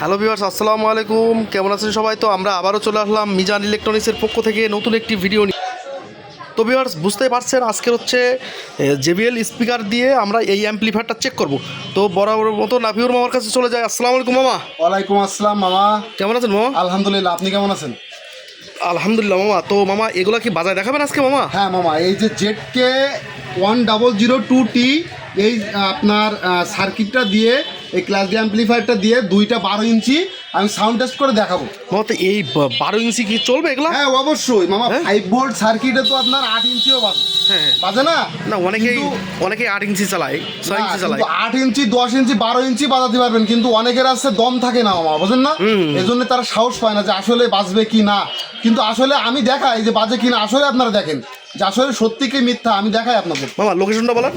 Hello viewers আসসালামু আলাইকুম। কেমন আছেন সবাই? তো আমরা আবারও চলে আসলাম মিজান ইলেকট্রনিক্সের পক্ষ থেকে নতুন একটি ভিডিও নিয়ে। তো ভিউয়ার্স বুঝতেই পারছেন আজকের হচ্ছে জেবিএল স্পিকার দিয়ে আমরা এই অ্যাম্পলিফায়ারটা চেক করব। তো বরাবর মতো নাফিউর মামার কাছে চলে যায় আসসালামু আলাইকুম মামা। ওয়ালাইকুম আসসালাম মামা। কেমন আছেন মামা? আলহামদুলিল্লাহ আপনি কেমন আছেন? আলহামদুলিল্লাহ মামা। তো মামা এগুলো কি বাজায় দেখাবেন আজকে মামা? হ্যাঁ মামা এই যে জেটকে one double zero two T এই আপনার সার্কিটটা দিয়ে এই ক্লাস ডি অ্যাম্পলিফায়ারটা দিয়ে দুইটা বারো ইঞ্চি আমি সাউন্ড টেস্ট করে দেখাবো। এই বারো ইঞ্চি কি চলবে এগুলা? হ্যাঁ অবশ্যই। মামা হ্যাঁ? ফাইভ ভোল্ট সার্কিটে তো আপনার আট ইঞ্চিও বাজে। হ্যাঁ বাজে না? না অনেকেই অনেকেই আট ইঞ্চি চালায় ছয় ইঞ্চি চালায়। আট ইঞ্চি দশ ইঞ্চি বারো ইঞ্চি বাজাতে পারবেন কিন্তু অনেকের আছে দম থাকে না মামা বুঝেন না? এজন্য তারা সাহস পায় না যে আসলে বাজবে কি না। কিন্তু আসলে আমি দেখাই যে বাজে কিনা আসলে আপনারা দেখেন। যে আসলে সত্যি কি মিথ্যা? আমি দেখাই আপনাদের মামা লোকেশনটা বলেন।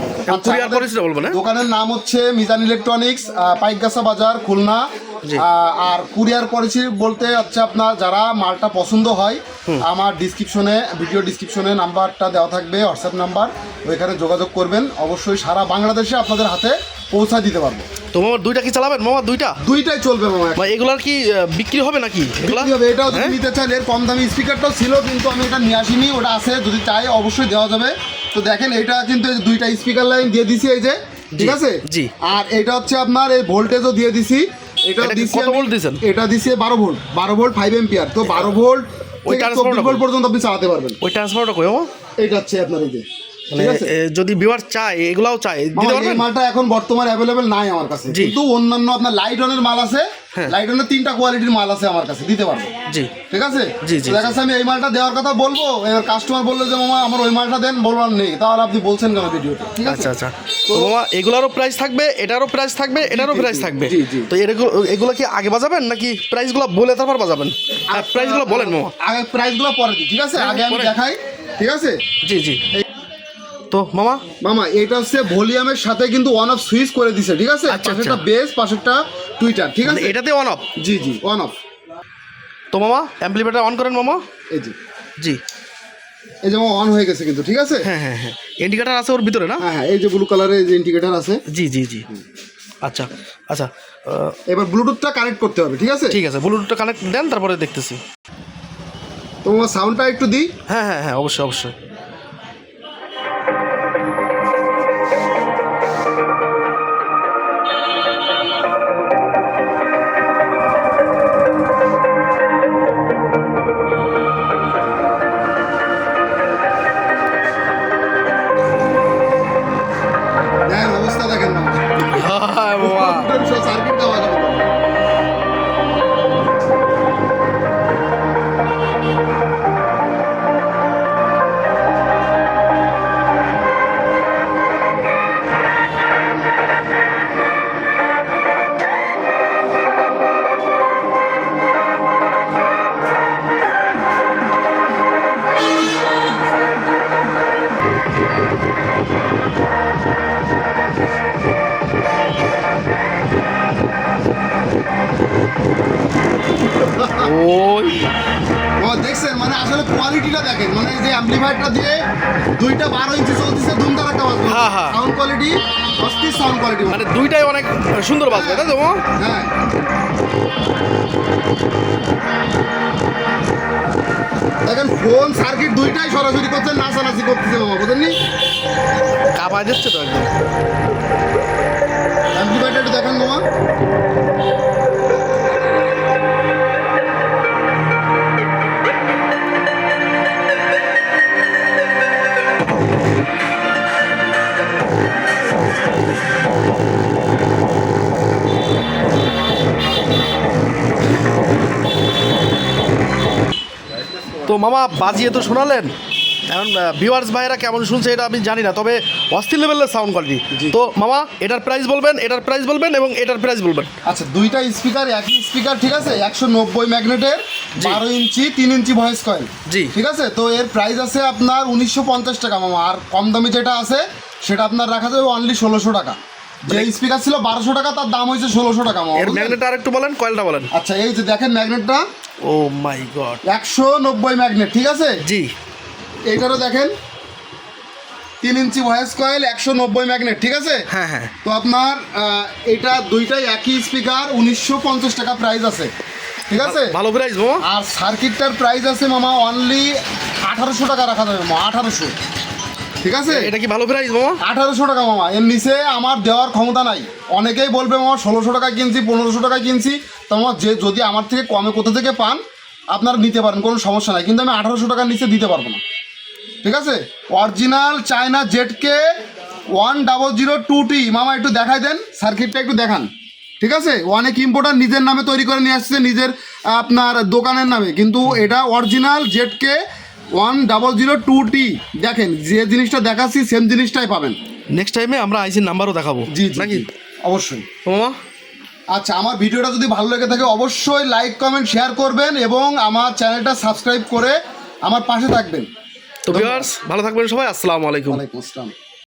কুরিয়ার আমাদের বলবেন দোকানের নাম হচ্ছে মিজান ইলেকট্রনিক্স পাইকগাছা বাজার খুলনা। আর কুরিয়ার পলিসি বলতে হচ্ছে আপনার যারা মালটা পছন্দ হয় আমার ডিসক্রিপশনে ভিডিও ডিসক্রিপশনে নাম্বারটা দেওয়া থাকবে হোয়াটসঅ্যাপ নাম্বার ওইখানে যোগাযোগ করবেন। অবশ্যই সারা বাংলাদেশে আপনাদের হাতে পৌঁছা দিতে পারব। তো মামা দুইটা কি চালাবেন? মামা দুইটা? দুইটাই চলবে মামা বা এগুলার কি বিক্রি হবে নাকি বিক্রি হবে এটাও যদি হ্যাঁ? নিতে চান এর কম দামি স্পিকারটাও ছিল কিন্তু আমি এটা নিয়ে আসিনি ওটা আছে যদি চাই অবশ্যই দেওয়া যাবে। তো দেখেন এটা কিন্তু এই দুইটা স্পিকার লাইন দিয়ে দিছি এই যে ঠিক আছে? জি। আর এটা হচ্ছে আপনার এই ভোল্টেজও দিয়ে দিছি এটা দিছি কত ভোল্ট দিছেন? এটা দিছি বারো ভোল্ট বারো ভোল্ট ফাইভ এম্পিয়ার তো বারো ভোল্ট ওই থেকে transformer চব্বিশ টা ভোল্ট বলুন। পর্যন্ত আপনি চালাতে পারবেন। ওই ট্রান্সফারটা কই ও এটা হচ্ছে আপনার এই যে। মানে যদি ভিউয়ার চায় এগুলাও চায় দিতে পারবেন? মালটা এখন বর্তমানে অ্যাভেলেবেল নাই আমার কাছে। কিন্তু অন্যান্য আপনার লাইট অনের মাল আছে হ্যাঁ। লাইট অনের তিনটা কোয়ালিটির মাল আছে আমার কাছে দিতে পারব। জি। ঠিক আছে? জি, জি, দেখা আমি এই মালটা দেওয়ার কথা বলব এবার কাস্টমার বলল যে মামা আমার ওই মালটা দেন বলবার নেই। তাহলে আপনি বলছেন কেন ভিডিওতে? ঠিক আছে? আচ্ছা আচ্ছা। তো মামা এগুলারও প্রাইস থাকবে এটারও প্রাইস থাকবে এটারও প্রাইস থাকবে। জি, জি। তো এগুলো কি আগে বাজাবেন নাকি প্রাইসগুলো বলে তারপর বাজাবেন? হ্যাঁ প্রাইসগুলো বলেন মামা। আগে প্রাইসগুলো পরে দিই ঠিক আছে? হ্যাঁ, আগে আমি দেখাই ঠিক আছে? জি জি। তো মামা? মামা এটা হচ্ছে ভলিউমের সাথে কিন্তু অন অফ সুইচ করে দিছে ঠিক আছে? আচ্ছা, পাশেরটা আচ্ছা। বেস পাশেরটা টুইটার ঠিক মানে আছে? এটাতে অন অফ জি জি অন অফ তো মামা অ্যাম্পলিফায়ারটা অন করেন মামা। এই যে। জি। এই যে অন হয়ে গেছে কিন্তু ঠিক আছে? হ্যাঁ হ্যাঁ হ্যাঁ। ইন্ডিকেটার আছে ওর ভিতরে না? হ্যাঁ হ্যাঁ এই যে ব্লু কালারের যে ইন্ডিকেটার আছে। জি জি জি। আচ্ছা আচ্ছা এবার ব্লুটুথটা কানেক্ট করতে হবে ঠিক আছে? ঠিক আছে ব্লুটুথটা কানেক্ট দেন তারপরে দেখতেছি। তোমার সাউন্ডটা একটু দিই। হ্যাঁ হ্যাঁ হ্যাঁ অবশ্যই অবশ্যই। ওই। ও দেখছেন মানে আসলে কোয়ালিটিটা দেখেন মানে যে অ্যাম্পলিফায়ারটা দিয়ে দুইটা বারো ইঞ্চি চলতেছে দুমদার একটা বাজবে। হ্যাঁ, হ্যাঁ। সাউন্ড কোয়ালিটি অস্থির সাউন্ড কোয়ালিটি মানে দুইটাই অনেক সুন্দর বাজবে তাই তো হ্যাঁ। দেখেন ফোন সার্কিট দুইটাই সরাসরি করছে নাচানাচি করতেছে মামা বুঝেননি? কাঁপায় দিচ্ছে তো একদম। অ্যাম্পলিফায়ারটা দেখেন মামা তো মামা বাজিয়ে তো শোনালেন। এখন ভিউয়ার্স ভাইয়েরা কেমন শুনছে এটা আমি জানি না তবে অস্থির লেভেলের সাউন্ড কোয়ালিটি তো মামা এটার প্রাইস বলবেন এটার প্রাইস বলবেন এবং এটার প্রাইস বলবেন। আচ্ছা দুইটা স্পিকার একই স্পিকার ঠিক আছে? একশো নব্বই ম্যাগনেটের। বারো ইঞ্চি তিন ইঞ্চি ভয়েস কয়েল জি। ঠিক আছে? তো এর প্রাইস আছে আপনার উনিশশো পঞ্চাশ টাকা মামা। আর কম দামি যেটা আছে সেটা আপনার রাখা যাবে অনলি ষোলোশো টাকা। যে স্পিকার ছিল বারোশো টাকা তার দাম হয়েছে ষোলোশো টাকা এর বুঝলেন? ম্যাগনেট আর একটু বলেন কয়েলটা বলেন। আচ্ছা এই যে দেখেন ম্যাগনেটটা ও মাই গড একশো নব্বই ম্যাগনেট ঠিক আছে? জি। এইটারও দেখেন তিন ইঞ্চি ভয়েস কয়েল একশো নব্বই ম্যাগনেট ঠিক আছে? হ্যাঁ হ্যাঁ। তো আপনার এটা দুইটাই একই স্পিকার উনিশশো পঞ্চাশ টাকা প্রাইস আছে ঠিক আছে? ভালো প্রাইস মামা। আর সার্কিটটার প্রাইস আছে মামা অনলি আঠারোশো টাকা রাখা যাবে মামা আঠারোশো। ঠিক আছে? এটা কি ভালো প্রাইস মামা? আঠারোশো টাকা মামা। এর নিচে আমার দেওয়ার ক্ষমতা নাই। অনেকেই বলবে মামা ষোলোশো টাকা কিনছি পনেরোশো টাকা কিনছি। তো আমার যে যদি আমার থেকে কমে কোথা থেকে পান আপনারা নিতে পারেন কোনো সমস্যা নাই। কিন্তু আমি আঠারোশো টাকার নিচে দিতে পারব না। ঠিক আছে? Original China জেটকে one double zero two T মামা একটু দেখাই দেন সার্কিটটা একটু দেখান। ঠিক আছে? অনেক ইম্পোর্টার নিজের নামে তৈরি করে নিয়ে আসছে নিজের আপনার দোকানের নামে। কিন্তু এটা original জেটকে one double zero two T দেখেন যে জিনিসটা দেখাচ্ছি সেম জিনিসটাই পাবেন। নেক্সট টাইমে আমরা আইসির নাম্বারও দেখাবো। জি নাকি? অবশ্যই। মামা আচ্ছা আমার ভিডিওটা যদি ভালো লেগে থাকে অবশ্যই লাইক কমেন্ট শেয়ার করবেন এবং আমার চ্যানেলটা সাবস্ক্রাইব করে আমার পাশে থাকবেন। তো ভিউয়ার্স ভালো থাকবেন সবাই আসসালামু আলাইকুম। ওয়ালাইকুম আসসালাম।